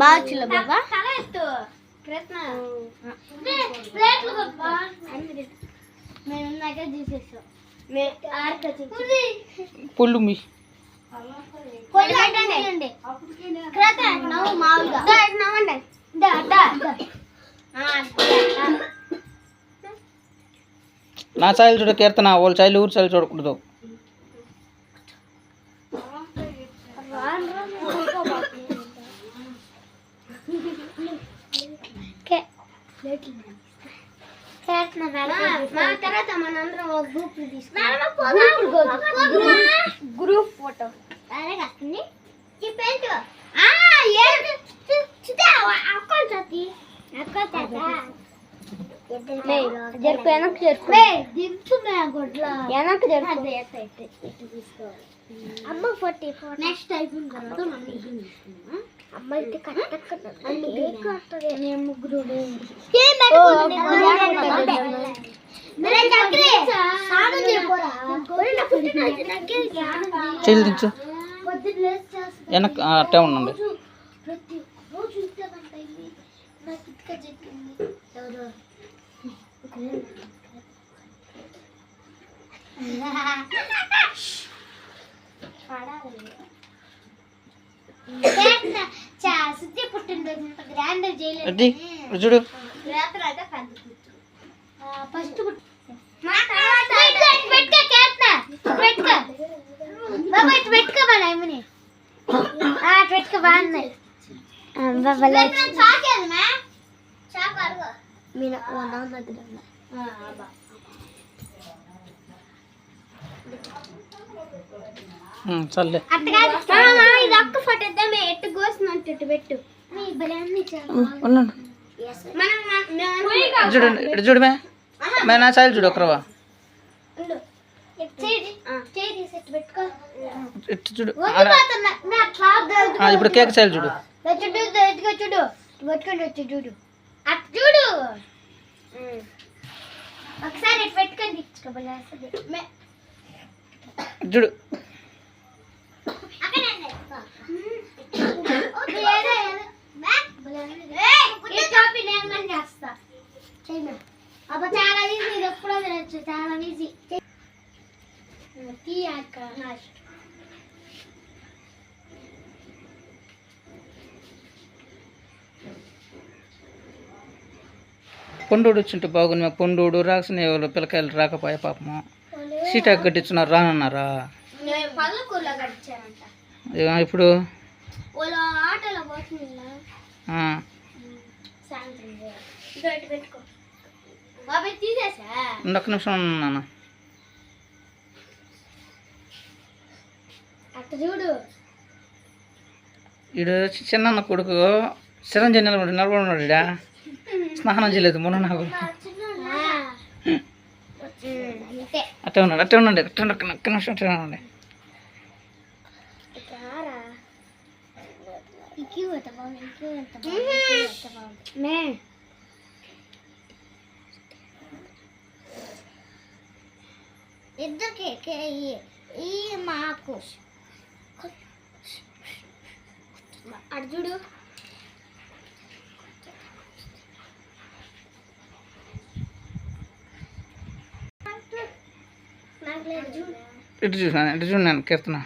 బాగా వచ్చింది బాబా? మేము పుల్లు మీ. నా ఛాయలు చూడ కీర్తన వాళ్ళ ఛాయలు ఊరు ఛాయలు చూడకూడదు. మా తర్వాత మనందరం ఒక గ్రూప్ గ్రూప్ ఫోటో అదే కాస్తుంది పెయింట్ జరుపు వెనక్కి జరుపు దించున్నాయి గుడ్ల వెనక్కి జరుపు అమ్మ ఫోర్టీ ఫోర్. నెక్స్ట్ అయిపోయిన తర్వాత అమ్మ ఇది ముగ్గురు వెనక్ అట్టే ఉండండి. ప్రతి రోజు ఇంతేనంట ఇది నాకు ఇటుక చెప్పింది ఎవరు? సుత్తి పుట్టినరోజు గ్రాండ్ అది చేయలేదు ఇటు చూడు. ఫస్ట్ ఉమ్, సర్లే. ఇది ఒక్క ఫోటో ఇద్దామే ఎట్టు కోసినట్టు పెట్టు. మీ ఇటు చూడండి ఇటు చూడమే మే నా ఛాయలు చూడు ఒకరవా ఇటు చూడు. ఇప్పుడు కేక్ ఛాయలు చూడు. చూడు చూడు చూడు అటు చూడు ఒకసారి పెట్టుకొని మే- చూడు. తీయాక పొండోడు వచ్చింటే బాగుంది. మా పొండోడు రాసిన ఎవరు పిల్లకాయలు రాకపోయా పాపము. సీటాకు కట్టించున్నారు రానన్నారా? ఇప్పుడు? వాళ్ళ ఆటోలో పోతుంది? ఈడు చిన్న కొడుకు చిరంజీవి నిలబడి నిలబడి ఉన్నాడు ఈడ. స్నానం చేయలేదు మొన్న నాకు. అట్టే ఉన్నాడు అట్టే ఉండండి అట్టే ఒక్క నిమిషం అట్టే ఉండండి. ఇద్దరికి ఈ మాకు? చూడు. ఇటు చూసాను ఇటు చూడండి కీర్తన.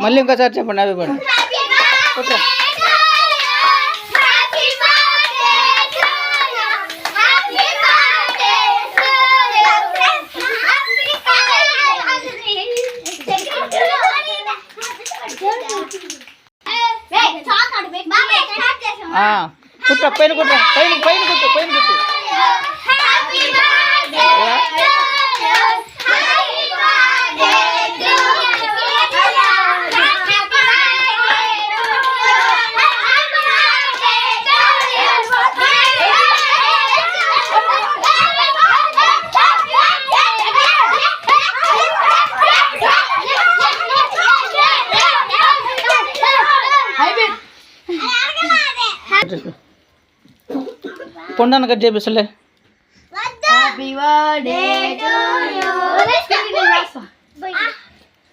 మళ్ళీ ఇంకోసారి చెప్పండి అవి పడి ఓకే. కుట్ర పైన కుట్ర పైన పైన కుట్టు పొండాన్ని కట్ చేపిస్తలే.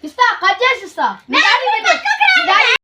ఇస్తా కట్ చేసి ఇస్తా